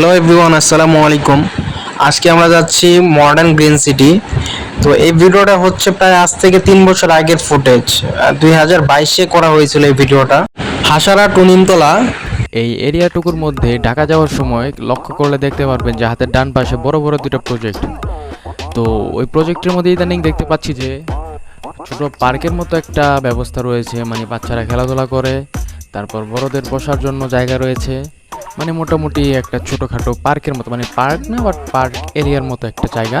Hello everyone, আসসালামু আলাইকুম। আজকে আমরা যাচ্ছি মডার্ন গ্রিন সিটি তো এই ভিডিওটা হচ্ছে প্রায় আজ থেকে তিন বছর আগের ফুটেজ দুই হাজার বাইশে করা হয়েছিল এই ভিডিওটা। হাসারা টুনিমতলা এই এরিয়াটুকুর মধ্যে ঢাকা যাওয়ার সময় লক্ষ্য করলে দেখতে পারবেন যে হাতের ডান পাশে বড় বড় দুটো প্রজেক্ট তো ওই প্রজেক্টের মধ্যে ইদানিং দেখতে পাচ্ছি যে ছোট পার্কের মতো একটা ব্যবস্থা রয়েছে মানে বাচ্চারা খেলাধুলা করে, তারপর বড়দের বসার জন্য জায়গা রয়েছে। মানে মোটামুটি একটা ছোটোখাটো পার্কের মতো মানে পার্ক না বাট পার্ক এরিয়ার মতো একটা জায়গা।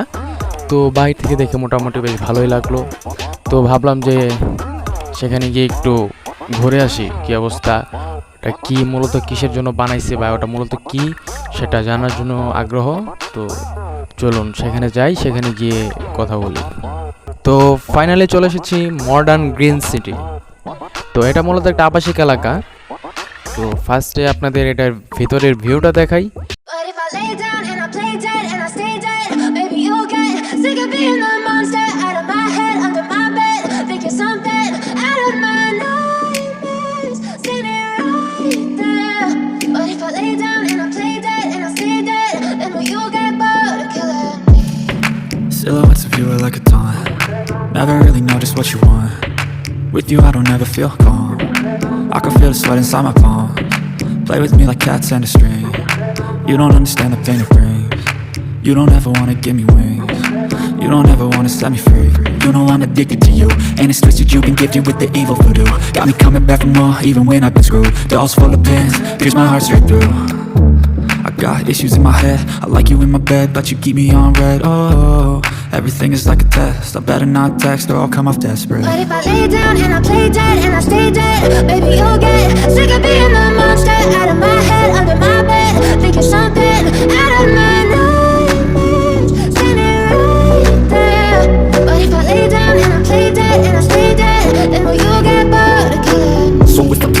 তো বাইরে থেকে দেখে মোটামুটি বেশ ভালোই লাগল। তো ভাবলাম যে সেখানে গিয়ে একটু ঘুরে আসি, কি অবস্থা এটা কি মূলত কিসের জন্য বানাইছে বা ওটা মূলত কি সেটা জানার জন্য আগ্রহ। তো চলুন, সেখানে যাই, সেখানে গিয়ে কথা বলি। তো ফাইনালি চলে এসেছি মডার্ন গ্রিন সিটি তো এটা মূলত একটা আবাসিক এলাকা তো ফার্স্টে আপনাদের এটার ভিতরের ভিউটা দেখাই? Silhouettes of you are like a taunt Never really know just what you want With you I don't ever feel calm I can feel the sweat inside my palm. Play with me like cats and a string. You don't understand the pain it brings. You don't ever wanna give me wings. You don't ever wanna set me free. You know I'm addicted to you. And it's twisted you've been gifted with the evil voodoo. Got me coming back for more even when I've been screwed. Dolls full of pins, pierce my heart straight through. I got issues in my head. I like you in my bed, but you keep me on red. Oh, everything is like a test. I better not text or I'll come off desperate. But if I lay down and I play dead and I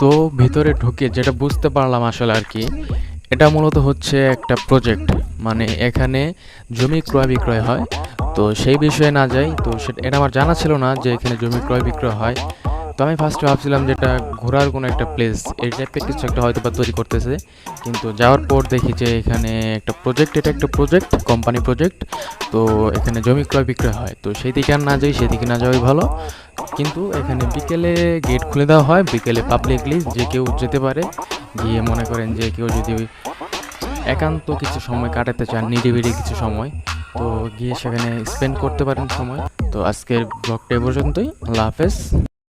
তো ভিতরে ঢুকে যেটা বুঝতে পারলাম আসলে আর কি, এটা মূলত হচ্ছে একটা প্রজেক্ট মানে এখানে জমি ক্রয় বিক্রয় হয়। তো সেই বিষয়ে না যাই, তো সেটা, এটা আমার জানা ছিল না যে এখানে জমি ক্রয় বিক্রয় হয়। তো আমি ফার্স্টে ভাবছিলাম যে এটা ঘোরার কোনো একটা প্লেস এই টাইপের কিছু একটা হয়তো বা তৈরি করতেছে। কিন্তু যাওয়ার পর দেখি যে এখানে একটা প্রজেক্ট এটা একটা প্রজেক্ট কোম্পানি প্রজেক্ট তো এখানে জমি ক্রয় বিক্রয় হয়। তো সেই দিকে আর না যাই সেদিকে না যাওয়াই ভালো। কিন্তু এখানে বিকেলে গেট খুলে দেওয়া হয়, বিকেলে পাবলিকলি যে কেউ যেতে পারে, গিয়ে মনে করেন যে কেউ যদি একান্ত কিছু সময় কাটাতে চান, নিরিবিলি কিছু সময়, তো গিয়ে সেখানে স্পেন্ড করতে পারেন সময়। তো আজকের ব্লগটা পর্যন্তই, আল্লাহ হাফেজ।